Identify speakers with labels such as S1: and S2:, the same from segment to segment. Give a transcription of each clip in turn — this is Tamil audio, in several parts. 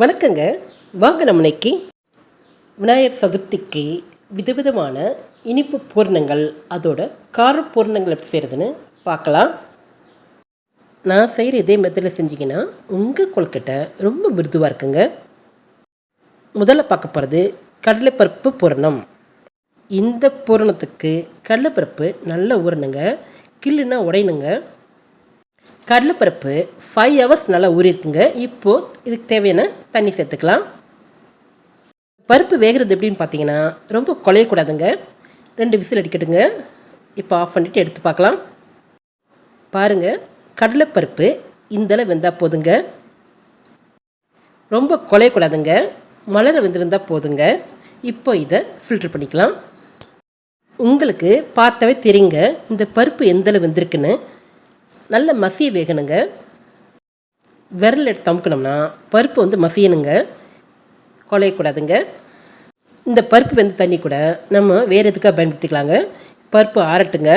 S1: வணக்கங்க. வாங்க நம்ம இன்னைக்கு விநாயகர் சதுர்த்திக்கு விதவிதமான இனிப்பு பூரணங்கள் அதோட கார பூரணங்கள் எப்படி செய்கிறதுன்னு பார்க்கலாம். நான் செய்கிற இதே மெத்தடில் செஞ்சீங்கன்னா உங்கள் கொழுக்கட்டை ரொம்ப மிருதுவாக இருக்குங்க. முதல்ல பார்க்க போகிறது கடலைப்பருப்பு பூரணம். இந்த பூரணத்துக்கு கடலைப்பருப்பு நல்லா ஊறணுங்க. கில்லுன்னா உடையணுங்க. கடலைப்பருப்பு ஃபைவ் ஹவர்ஸ் நல்லா ஊறிருக்குங்க. இப்போது இதுக்கு தேவையான தண்ணி சேர்த்துக்கலாம். பருப்பு வேகிறது எப்படின்னு பார்த்தீங்கன்னா ரொம்ப குழையக்கூடாதுங்க. ரெண்டு விசில் அடிக்கட்டுங்க. இப்போ ஆஃப் பண்ணிவிட்டு எடுத்து பார்க்கலாம். பாருங்கள் கடலைப்பருப்பு இந்தளவு வெந்தால் போதுங்க. ரொம்ப குழையக்கூடாதுங்க. மலர வெந்திருந்தால் போதுங்க. இப்போ இதை ஃபில்டர் பண்ணிக்கலாம். உங்களுக்கு பார்த்தாவே தெரியுங்க இந்த பருப்பு எந்தளவு வெந்திருக்குன்னு. நல்ல மசிய வேகணுங்க. விரல் எடுத்து அமுக்கணும்னா பருப்பு வந்து மசியணுங்க குலையக்கூடாதுங்க இந்த பருப்பு வெந்த தண்ணி கூட நம்ம வேறு எதுக்காக பயன்படுத்திக்கலாங்க. பருப்பு ஆறட்டுங்க.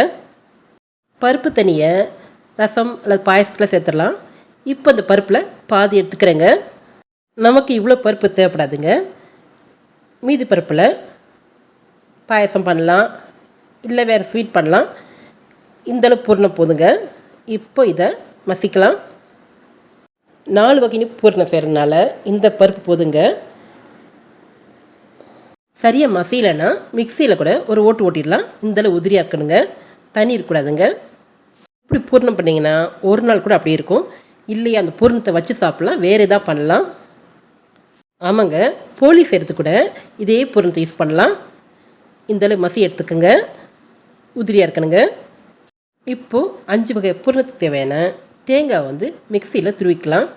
S1: பருப்பு தண்ணியை ரசம் அல்லது பாயசத்தில் சேர்த்துடலாம். இப்போ அந்த பருப்பில் பாதி எடுத்துக்கிறேங்க. நமக்கு இவ்வளோ பருப்பு தேவைப்படாதுங்க. மீதி பருப்பில் பாயசம் பண்ணலாம். இல்லை வேறு ஸ்வீட் பண்ணலாம். இந்தளவு பூர்ணம் போதுங்க. இப்போ இதை மசிக்கலாம். நாலு வகையும் பூரணம் செய்கிறதுனால இந்த பருப்பு போதுங்க. சரியாக மசியலைன்னா மிக்சியில் கூட ஒரு ஓட்டு ஓட்டிடலாம். இந்தளவு உதிரியாக இருக்கணுங்க. தண்ணி இருக்கக்கூடாதுங்க இப்படி பூர்ணம் பண்ணிங்கன்னா ஒரு நாள் கூட அப்படியே இருக்கும். இல்லையா அந்த பூர்ணத்தை வச்சு சாப்பிட்லாம். வேறு எதாவது பண்ணலாம். ஆமாங்க. போலி செய்கிறது கூட இதே பூரணத்தை யூஸ் பண்ணலாம். இந்தளவு மசி எடுத்துக்கோங்க. உதிரியாக இருக்கணுங்க. இப்போது அஞ்சு வகை பூரணத்துக்கு தேவையான தேங்காய் வந்து மிக்சியில் துருவிக்கலாம்.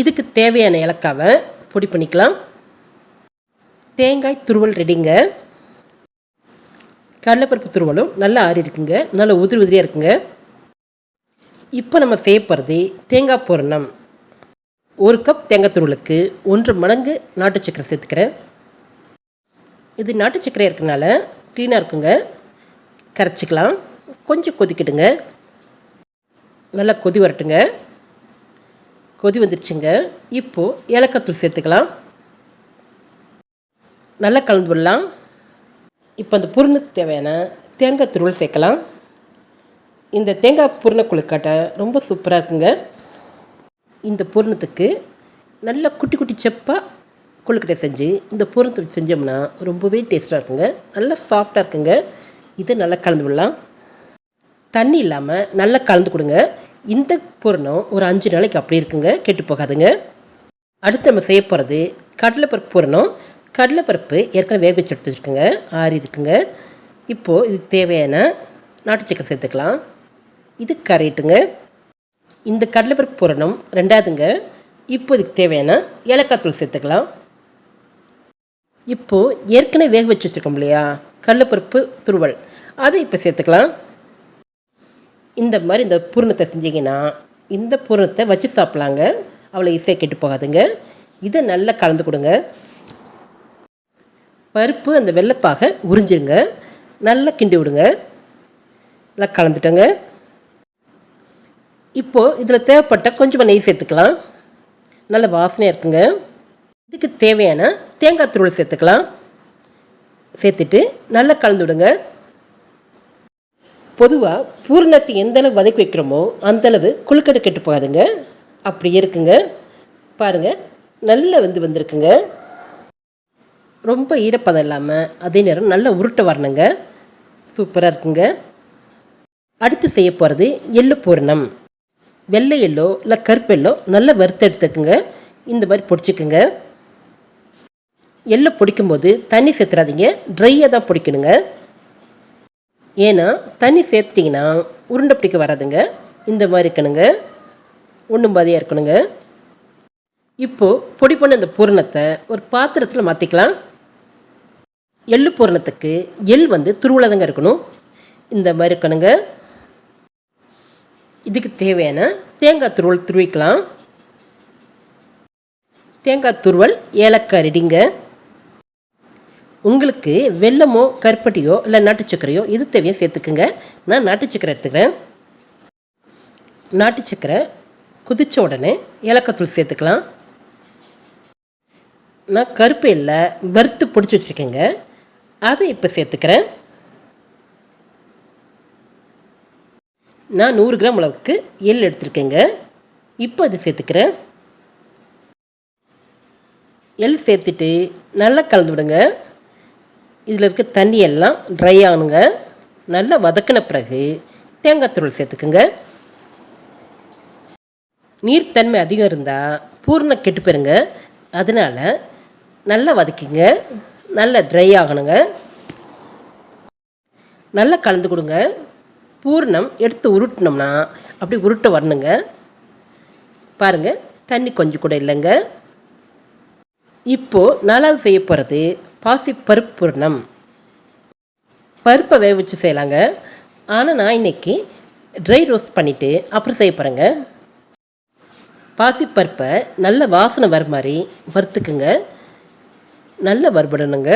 S1: இதுக்கு தேவையான இலக்காவை பொடி பண்ணிக்கலாம். தேங்காய் துருவல் ரெடிங்க. கடலைப்பருப்பு துருவலும் நல்லா ஆறி இருக்குங்க. நல்லா உதிரி உதிரியாக இருக்குங்க. இப்போ நம்ம செய்ய போகிறது தேங்காய் பூரணம். ஒரு கப் தேங்காய் துருவலுக்கு ஒன்று மடங்கு நாட்டு சக்கரை சேர்த்துக்கிறேன். இது நாட்டு சக்கரை இருக்கனால க்ளீனாக இருக்குங்க. கரைச்சிக்கலாம். கொஞ்சம் கொதிக்கிடுங்க நல்லா கொதி வரட்டுங்க. கொதி வந்துருச்சுங்க. இப்போது ஏலக்காத்தூள் சேர்த்துக்கலாம். நல்லா கலந்து விடலாம். இப்போ அந்த புருணுக்கு தேவையான தேங்காய் துருவல் சேர்க்கலாம். இந்த தேங்காய் பூர்ண கொழுக்காட்டை ரொம்ப சூப்பராக இருக்குங்க. இந்த பூர்ணத்துக்கு நல்ல குட்டி குட்டி செப்பாக கொழுக்கட்டை செஞ்சு இந்த பூர்ணத்தை செஞ்சோம்னா ரொம்பவே டேஸ்ட்டாக இருக்குங்க. நல்லா சாஃப்டாக இருக்குங்க. இது நல்லா கலந்து விடலாம். தண்ணி இல்லாமல் நல்லா கலந்து கொடுங்க. இந்த பூரணம் ஒரு அஞ்சு நாளைக்கு அப்படி இருக்குங்க. கெட்டு போகாதுங்க. அடுத்து நம்ம செய்ய போகிறது கடலைப்பருப்பு பூரணம். கடலைப்பருப்பு ஏற்கனவே வேக வச்சு எடுத்து வச்சுருக்குங்க ஆறி இருக்குங்க. இப்போது இதுக்கு தேவையான நாட்டு சக்கரை சேர்த்துக்கலாம். இது கரையிட்டுங்க. இந்த கடலைப்பருப்பு பூரணம் ரெண்டாவதுங்க. இப்போ இதுக்கு தேவையான ஏலக்காய் தூள் சேர்த்துக்கலாம். இப்போது ஏற்கனவே வேக வச்சு வச்சுருக்கோம் இல்லையா? கடலப்பருப்பு துருவல். அதை இப்போ சேர்த்துக்கலாம். இந்த மாதிரி இந்த பூரணத்தை செஞ்சிங்கன்னா இந்த பூரணத்தை வச்சு சாப்பிட்லாங்க. அவ்வளோ ஈஸியாக கெட்டு போகாதுங்க. இதை நல்லா கலந்து கொடுங்க. பருப்பு அந்த வெள்ளைப்பாக உறிஞ்சிருங்க. நல்லா கிண்டி விடுங்க. நல்லா கலந்துட்டோங்க. இப்போது இதில் தேவைப்பட்ட கொஞ்சமாக நெய் சேர்த்துக்கலாம். நல்ல வாசனையாக இருக்குங்க. இதுக்கு தேவையான தேங்காய் துருவல் சேர்த்துக்கலாம். சேர்த்துட்டு நல்லா கலந்து விடுங்க பொதுவாக பூரணத்தை எந்தளவு வதக்கி வைக்கிறோமோ அந்தளவு குழுக்கடை கெட்டு போகாதுங்க. அப்படி இருக்குங்க. பாருங்கள் நல்லா வந்து வந்திருக்குங்க. ரொம்ப ஈரப்பதம் இல்லாமல் அதே நேரம் நல்லா உருட்டை வரணுங்க. சூப்பராக இருக்குங்க. அடுத்து செய்ய போகிறது எள்ளு பூரணம். வெள்ளை எள்ளோ இல்லை கருப்பெல்லோ நல்லா வறுத்து எடுத்துக்குங்க. இந்த மாதிரி பொடிச்சுக்குங்க. எள்ளை பிடிக்கும்போது தண்ணி சேர்த்துறாதீங்க. ட்ரையாக தான் பிடிக்கணுங்க. ஏன்னா தண்ணி சேர்த்துட்டிங்கன்னா உருண்டை பிடிக்க வராதுங்க. இந்த மாதிரி இருக்கணுங்க. ஒன்றும் பாதியாக இருக்கணுங்க. இப்போது பொடி பண்ண இந்த பூரணத்தை ஒரு பாத்திரத்தில் மாற்றிக்கலாம் எள்ளு பூரணத்துக்கு எள் வந்து துருவலதாங்க இருக்கணும். இந்த மாதிரி இருக்கணுங்க. இதுக்கு தேவையான தேங்காய் துருவல் துருவிக்கலாம். தேங்காய் துருவல் ஏலக்காய் ரெடிங்க. உங்களுக்கு வெல்லமோ கருப்பட்டியோ இல்லை நாட்டு சர்க்கரையோ இது தேவையோ சேர்த்துக்குங்க. நான் நாட்டு சர்க்கரை எடுத்துக்கிறேன். நாட்டு சர்க்கரை குதித்த உடனே ஏலக்காய் தூள் சேர்த்துக்கலாம். நான் கருப்பு இல்லை வறுத்து பிடிச்சி வச்சுருக்கேங்க. அதை இப்போ சேர்த்துக்கிறேன். நான் நூறு கிராம் அளவுக்கு எள் எடுத்திருக்கேங்க. இப்போ அதை சேர்த்துக்கிறேன். எள் சேர்த்துட்டு நல்லா கலந்து விடுங்க. இதில் இருக்க தண்ணி எல்லாம் ட்ரை ஆகணுங்க நல்லா வதக்கின பிறகு தேங்காய் துருள் சேர்த்துக்குங்க. நீர்த்தன்மை அதிகம் இருந்தால் பூர்ணம் கெட்டு போயிருங்க. அதனால் நல்லா வதக்கிங்க. நல்லா ட்ரை ஆகணுங்க. நல்லா கலந்து கொடுங்க. பூர்ணம் எடுத்து உருட்டினோம்னா அப்படி உருட்ட வரணுங்க. பாருங்கள் தண்ணி கொஞ்சம் கூட இல்லைங்க. இப்போது நாலாவது செய்ய போகிறது பாசி பருப்பு பூர்ணம். பருப்பை வேக வச்சு செய்யலாங்க. ஆனால் நான் இன்னைக்கு ட்ரை ரோஸ்ட் பண்ணிவிட்டு அப்புறம் செய்ய போகிறேங்க பாசிப்பருப்பை நல்ல வாசனை வர மாதிரி வறுத்துக்குங்க. நல்ல வறுபடணுங்க.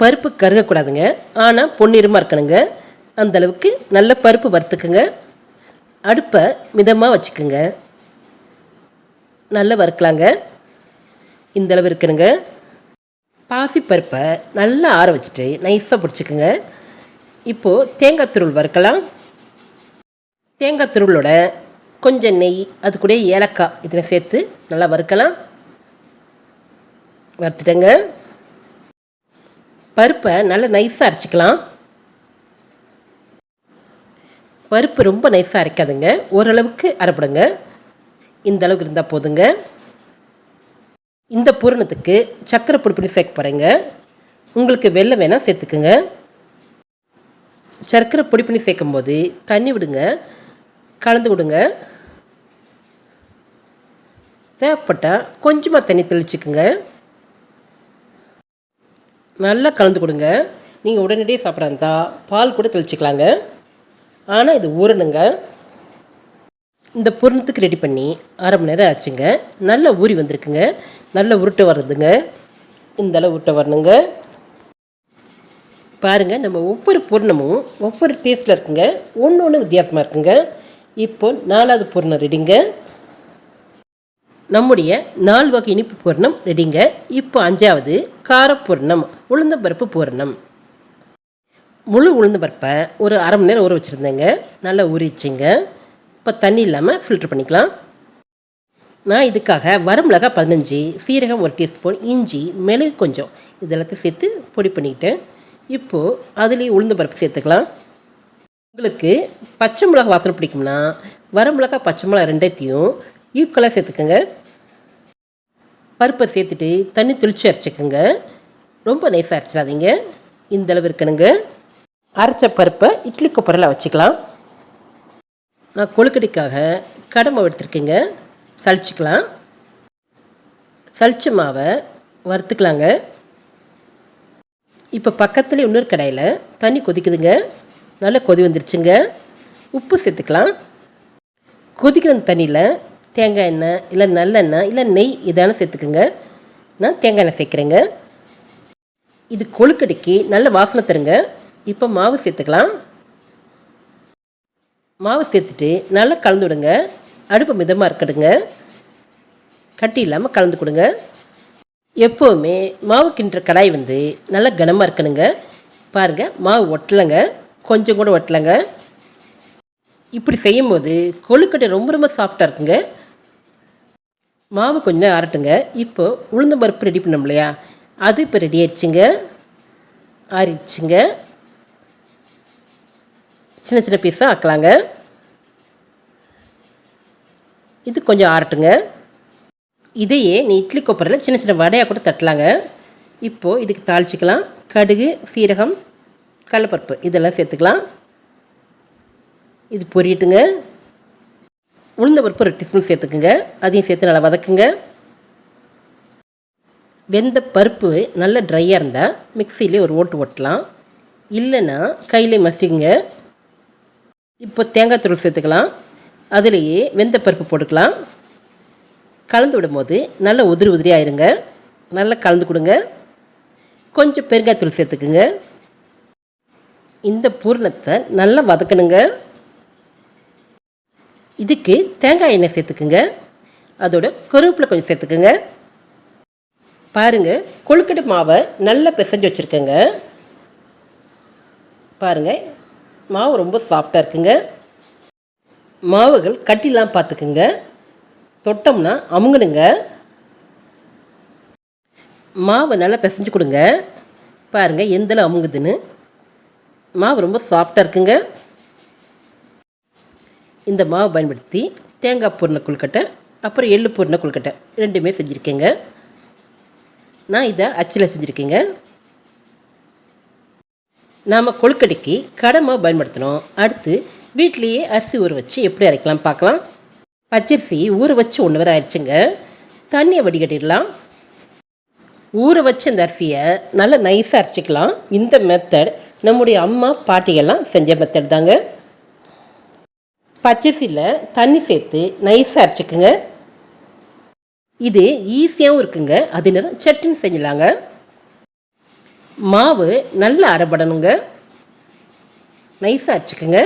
S1: பருப்பு கருகக்கூடாதுங்க. ஆனால் பொன்னிறமாக இருக்கணுங்க. அந்த அளவுக்கு நல்ல பருப்பு வறுத்துக்குங்க. அடுப்பை மிதமாக வச்சுக்குங்க. நல்லா வறுக்கலாங்க. இந்தளவு இருக்கணுங்க. பாசிப்பருப்பை நல்லா ஆற வச்சுட்டு நைஸாக பிடிச்சிக்குங்க. இப்போது தேங்காய் துருள் வறுக்கலாம். தேங்காய் துருளோட கொஞ்சம் நெய் அது கூட ஏலக்காய் இதில் சேர்த்து நல்லா வறுக்கலாம். வறுத்துட்டேங்க. பருப்பை நல்லா நைஸாக அரைச்சிக்கலாம். பருப்பு ரொம்ப நைஸாக அரைக்காதுங்க. ஓரளவுக்கு அரைப்படுங்க. இந்த அளவுக்கு இருந்தால் போதுங்க. இந்த பூரணத்துக்கு சக்கரை பொடி பண்ணி சேர்க்க போகிறேங்க உங்களுக்கு வெள்ளம் வேணால் சேர்த்துக்குங்க. சர்க்கரை பொடி பண்ணி சேர்க்கும் போது தண்ணி விடுங்க. கலந்து விடுங்க. தேவைப்பட்டால் கொஞ்சமாக தண்ணி தெளிச்சுக்குங்க. நல்லா கலந்து கொடுங்க. நீங்கள் உடனடியே சாப்பிட்றதா பால் கூட தெளிச்சுக்கலாங்க. ஆனால் இது ஊறணுங்க. இந்த பூரணத்துக்கு ரெடி பண்ணி அரை மணி நேரம் ஆச்சுங்க. நல்லா ஊறி வந்திருக்குங்க. நல்ல உருட்டை வருதுங்க இந்தளவு உருட்டை வரணுங்க. பாருங்கள் நம்ம ஒவ்வொரு பூர்ணமும் ஒவ்வொரு டேஸ்ட்டில் இருக்குங்க. ஒன்று ஒன்று வித்தியாசமாக இருக்குங்க. இப்போ நாலாவது பூர்ணம் ரெடிங்க நம்முடைய நாலு வகை இனிப்பு பூர்ணம் ரெடிங்க இப்போ அஞ்சாவது காரப்பூர்ணம் உளுந்தம்பருப்பு பூர்ணம். முழு உளுந்தம்பருப்பை ஒரு அரை மணி நேரம் ஊற வச்சுருந்தேங்க. நல்லா ஊறிச்சிங்க இப்போ தண்ணி இல்லாமல் ஃபில்ட்ரு பண்ணிக்கலாம். நான் இதுக்காக வரமிளகா பதினஞ்சு சீரகம் ஒரு டீஸ்பூன் இஞ்சி மிளகு கொஞ்சம். இதெல்லாத்தையும் சேர்த்து பொடி பண்ணிக்கிட்டேன் இப்போது அதுலேயே உளுந்து பருப்பு சேர்த்துக்கலாம். உங்களுக்கு பச்சை மிளகா வாசனை பிடிக்கும்னா வரமிளகா பச்சை மிளகா ரெண்டத்தையும் ஈக்குவலாக சேர்த்துக்கோங்க. பருப்பை சேர்த்துட்டு தண்ணி துளிச்சு அரைச்சிக்கோங்க. ரொம்ப நைஸாக அரைச்சிடாதீங்க. இந்த அளவு இருக்கணுங்க. அரைச்ச பருப்பை இட்லி குப்பரில் வச்சுக்கலாம். நான் கொழுக்கடைக்காக கடமை எடுத்துருக்கேங்க. சளிச்சிக்கலாம். சளிச்ச மாவை வறுத்துக்கலாங்க. இப்போ பக்கத்துலேயே இன்னொரு கடையில் தண்ணி கொதிக்குதுங்க. நல்லா கொதி வந்துருச்சுங்க. உப்பு சேர்த்துக்கலாம். கொதிக்கிற தண்ணியில் தேங்காய் எண்ணெய் இல்லை நல்லெண்ணெய் இல்லை நெய் இதான சேர்த்துக்குங்க. நான் தேங்காய் எண்ணெய் சேர்க்குறேங்க. இது கொழுக்கடைக்கு நல்ல வாசனை தருங்க. இப்போ மாவு சேர்த்துக்கலாம். மாவு சேர்த்துட்டு நல்லா கலந்து விடுங்க. அடுப்பு மிதமாக இருக்கட்டுங்க. கட்டி இல்லாமல் கலந்து கொடுங்க. எப்போவுமே மாவு கிண்டுற கடாய் வந்து நல்லா கனமாக இருக்கணுங்க. பாருங்கள் மாவு ஒட்டலைங்க. கொஞ்சம் கூட ஒட்டலைங்க. இப்படி செய்யும்போது கொழுக்கட்டை ரொம்ப ரொம்ப சாஃப்டாக இருக்குங்க. மாவு கொஞ்ச நேரம் ஆறட்டுங்க. இப்போ உளுந்த பருப்பு ரெடி பண்ணோம் இல்லையா? அது இப்போ ரெடி ஆயிடுச்சுங்க. ஆறிடுச்சுங்க. சின்ன சின்ன பீஸாக ஆக்கலாங்க. இது கொஞ்சம் ஆறட்டுங்க. இதையே நீ இட்லி கொப்பரில் சின்ன சின்ன வடையாக கூட தட்டலாங்க. இப்போது இதுக்கு தாளிச்சிக்கலாம். கடுகு சீரகம் கடலப்பருப்பு இதெல்லாம் சேர்த்துக்கலாம். இது பொரியட்டுங்க. உளுந்த பருப்பு ஒரு டிஃபன் சேர்த்துக்குங்க. அதையும் சேர்த்து நல்லா வதக்குங்க. வெந்த பருப்பு நல்ல ட்ரையாக இருந்தால் மிக்சியிலே ஒரு ஓட்டு ஓட்டலாம். இல்லைன்னா கையிலே மசிக்குங்க. இப்போ தேங்காய் தூள் சேர்த்துக்கலாம். அதுலேயே வெந்த பருப்பு போட்டுக்கலாம். கலந்து விடும்போது நல்ல உதிரி உதிரி ஆயிருங்க நல்லா கலந்து கொடுங்க. கொஞ்சம் பெருங்காயத்தூள் சேர்த்துக்குங்க. இந்த பூரணத்தை நல்லா வதக்கணுங்க. இதுக்கு தேங்காய் எண்ணெய் சேர்த்துக்குங்க. அதோட கருவேப்பிலை கொஞ்சம் சேர்த்துக்குங்க. பாருங்கள் கொழுக்கட்டை மாவை நல்லா பிசைஞ்சு வச்சுருக்கேங்க. பாருங்கள் மாவு ரொம்ப சாஃப்டாக இருக்குங்க. மாவுகள் கட்டிலாம் பார்த்துக்குங்க. தொட்டோம்னா அமுங்கணுங்க மாவை நல்லா பிசைஞ்சு கொடுங்க. பாருங்கள் எந்தளவு அமுங்குதுன்னு. மாவு ரொம்ப சாஃப்டாக இருக்குங்க. இந்த மாவை பயன்படுத்தி தேங்காய் பூர்ண கொழுக்கட்டை அப்புறம் எள்ளு பூர்ண கொழுக்கட்டை ரெண்டுமே செஞ்சுருக்கேங்க. நான் இதை அச்சில் செஞ்சுருக்கேங்க. நாம் கொழுக்கட்டைக்கு கடமாக பயன்படுத்தினோம் அடுத்து வீட்லேயே அரிசி ஊற வச்சு எப்படி அரைக்கலாம் பார்க்கலாம். பச்சரிசி ஊற வச்சு ஒன்று வரை ஆயிடுச்சுங்க தண்ணியை வடிகட்டிடலாம். ஊற வச்சு அந்த அரிசியை நல்லா நைஸாக அரைச்சிக்கலாம். இந்த மெத்தட் நம்முடைய அம்மா பாட்டிகள்லாம் செஞ்ச மெத்தட் தாங்க. பச்சரிசியில் தண்ணி சேர்த்து நைஸாக அரைச்சிக்குங்க. இது ஈஸியாகவும் இருக்குங்க. அது நேரம் சட்னி செஞ்சலாங்க மாவு நல்லா அரைப்படணுங்க நைஸாக அரைச்சிக்கோங்க.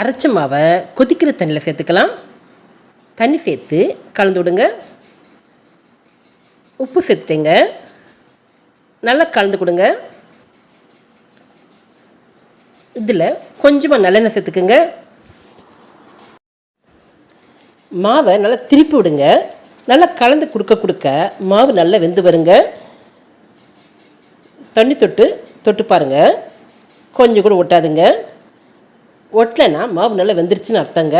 S1: அரைச்ச மாவை கொதிக்கிற தண்ணியில் சேர்த்துக்கலாம். தண்ணி சேர்த்து கலந்து விடுங்க. உப்பு சேர்த்துட்டேங்க. நல்லா கலந்து கொடுங்க. இதில் கொஞ்சமாக நல்லெண்ணெய் சேர்த்துக்குங்க. மாவை நல்லா திருப்பி விடுங்க. நல்லா கலந்து கொடுக்க கொடுக்க மாவு நல்லா வெந்து வருங்க. தண்ணி தொட்டு தொட்டு பாருங்கள் கொஞ்சம் கூட ஒட்டாதுங்க. ஒட்டலைன்னா மாவு நல்லா வெந்துருச்சுன்னு அர்த்தங்க.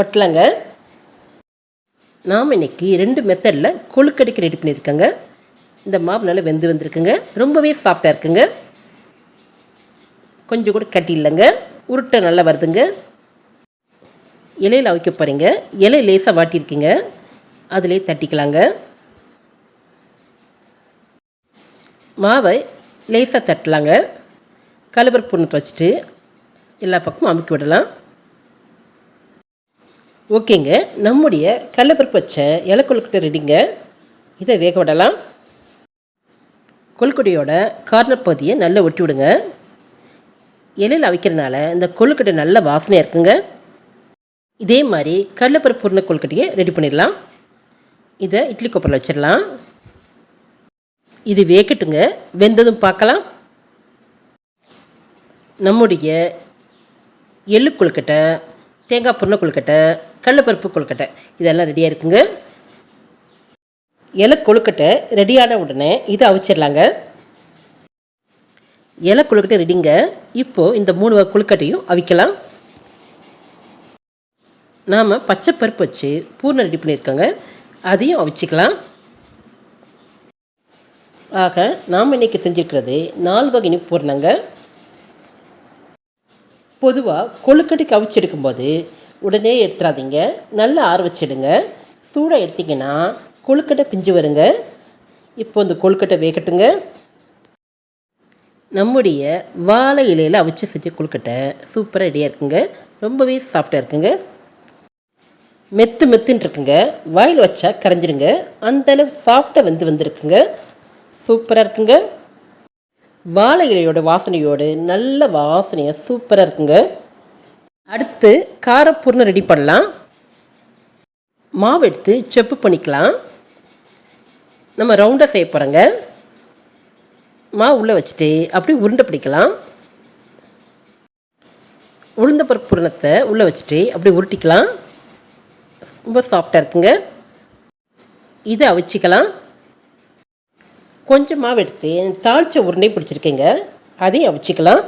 S1: ஒட்டலைங்க. நாம் இன்னைக்கு ரெண்டு மெத்தடில் கொழுக்கடைக்கு ரெடி பண்ணியிருக்கேங்க. இந்த மாவு நல்லா வெந்து வந்திருக்குங்க. ரொம்பவே சாஃப்டாக இருக்குங்க. கொஞ்சம் கூட கட்டி இல்லைங்க. உருட்டை நல்லா வருதுங்க. இலையில் அவிக்க போகிறீங்க இலை லேசாக வாட்டியிருக்கீங்க. அதிலே தட்டிக்கலாங்க. மாவை லேசாக தட்டலாங்க. கலபர் பூர்ணத்தை வச்சுட்டு எல்லா பக்கமும் அமுக்கி விடலாம். ஓகேங்க. நம்முடைய கடலப்பருப்பு வச்ச இலை கொழுக்கட்டை ரெடிங்க. இதை வேக விடலாம். கொழுக்கொடியோட கார்னர் பகுதியை நல்லா ஒட்டி விடுங்க. இலையில் அவிக்கிறதுனால இந்த கொழுக்கட்டை நல்ல வாசனையாக இருக்குங்க. இதே மாதிரி கடலப்பருப்பு பூர்ண கொழுக்கட்டையை ரெடி பண்ணிடலாம். இதை இட்லி கொப்பரில் வச்சிடலாம். இது வேகட்டுங்க. வெந்ததும் பார்க்கலாம். நம்முடைய எள்ளு கொழுக்கட்டை தேங்காய் புண்ணை கொழுக்கட்டை கடலப்பருப்பு கொழுக்கட்டை இதெல்லாம் ரெடியாக இருக்குங்க. இலை கொழுக்கட்டை ரெடியான உடனே இதை அவிச்சிடலாங்க இலை கொழுக்கட்டை ரெடிங்க இப்போது இந்த மூணு கொழுக்கட்டையும் அவிக்கலாம். நாம் பச்சை பருப்பு வச்சு பூர்ணம் ரெடி பண்ணியிருக்கோங்க. அதையும் அவிச்சிக்கலாம். ஆக நாம் இன்றைக்கி செஞ்சுருக்கிறது நால் வகை பூர்ணங்க பொதுவாக கொழுக்கட்டைக்கு கவிச்செடுக்கும் எடுக்கும்போது உடனே எடுத்துடாதீங்க நல்லா ஆற வச்சிடுங்க. சூடாக எடுத்திங்கன்னா கொழுக்கட்டை பிஞ்சு வருங்க. இப்போ இந்த கொழுக்கட்டை வேகட்டுங்க. நம்முடைய வாழை இலையில் அவிச்சு செஞ்ச கொழுக்கட்டை சூப்பராக ரெடியாக இருக்குங்க. ரொம்பவே சாஃப்டாக இருக்குங்க. மெத்து மெத்துன்னு இருக்குங்க. வாயில் வச்சா கரைஞ்சிருங்க. அந்தளவு சாஃப்டாக வந்து வந்திருக்குங்க. சூப்பராக இருக்குங்க. வாழை இலையோட வாசனையோடு நல்ல வாசனையாக சூப்பராக இருக்குங்க. அடுத்து காரப்பூர்ணம் ரெடி பண்ணலாம். மாவு எடுத்து செப்பு பண்ணிக்கலாம். நம்ம ரவுண்டாக செய்ய போகிறோங்க மாவு உள்ளே வச்சுட்டு அப்படியே உருண்டை பிடிக்கலாம். உளுந்த பருப்பு பூரணத்தை உள்ளே வச்சுட்டு அப்படியே உருட்டிக்கலாம். ரொம்ப சாஃப்டாக இருக்குங்க. இதை அவிச்சிக்கலாம். கொஞ்சம் மாவு எடுத்து தாளித்த உருண்டை பிடிச்சிருக்கேங்க. அதையும் அவிச்சிக்கலாம்.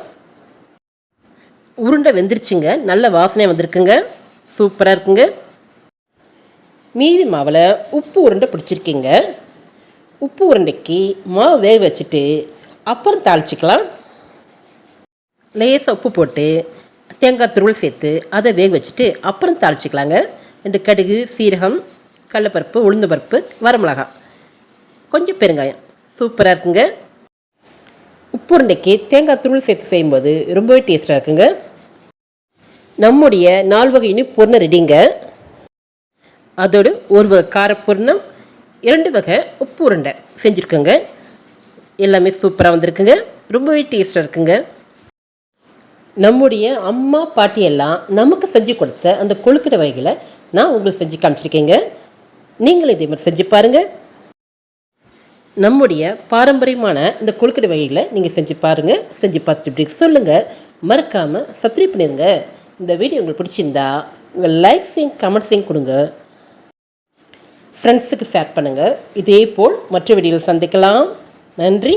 S1: உருண்டை வெந்துருச்சுங்க. நல்ல வாசனை வந்திருக்குங்க. சூப்பராக இருக்குங்க. மீதி மாவில் உப்பு உருண்டை பிடிச்சிருக்கீங்க. உப்பு உருண்டைக்கு மாவு வேக வச்சுட்டு அப்புறம் தாளிச்சிக்கலாம். லேசாக உப்பு போட்டு தேங்காய் துருவல் சேர்த்து அதை வேக வச்சுட்டு அப்புறம் தாளிச்சிக்கலாங்க. ரெண்டு கடுகு சீரகம் கடலப்பருப்பு உளுந்து பருப்பு வரமிளகாய். கொஞ்சம் பெருங்காயம். சூப்பராக இருக்குங்க. உப்பு உருண்டைக்கு தேங்காய் துருள் சேர்த்து செய்யும்போது ரொம்பவே டேஸ்ட்டாக இருக்குங்க. நம்முடைய நால் வகை இனிப்பொருணம் ரெடிங்க. அதோடு ஒரு வகை காரப்பூர்ணம் இரண்டு வகை உப்பு உருண்டை செஞ்சுருக்கோங்க. எல்லாமே சூப்பராக வந்திருக்குங்க. ரொம்பவே டேஸ்ட்டாக இருக்குங்க. நம்முடைய அம்மா பாட்டி எல்லாம் நமக்கு செஞ்சு கொடுத்த அந்த கொழுக்கட்டை வகைகளை நான் உங்களுக்கு செஞ்சு காமிச்சிருக்கேங்க. நீங்களும் இதே மாதிரி செஞ்சு பாருங்கள் நம்முடைய பாரம்பரியமான இந்த கொழுக்கடை வகையில் நீங்கள் செஞ்சு பாருங்கள் செஞ்சு பார்த்துட்டு இப்படி சொல்லுங்கள் மறக்காமல் சப்ஸ்கிரைப் பண்ணிடுங்க இந்த வீடியோ உங்களுக்கு பிடிச்சிருந்தா உங்கள் லைக்ஸையும் கமெண்ட்ஸையும் கொடுங்க. ஃப்ரெண்ட்ஸுக்கு ஷேர் பண்ணுங்கள் இதே போல் மற்ற வீடியோவில் சந்திக்கலாம். நன்றி.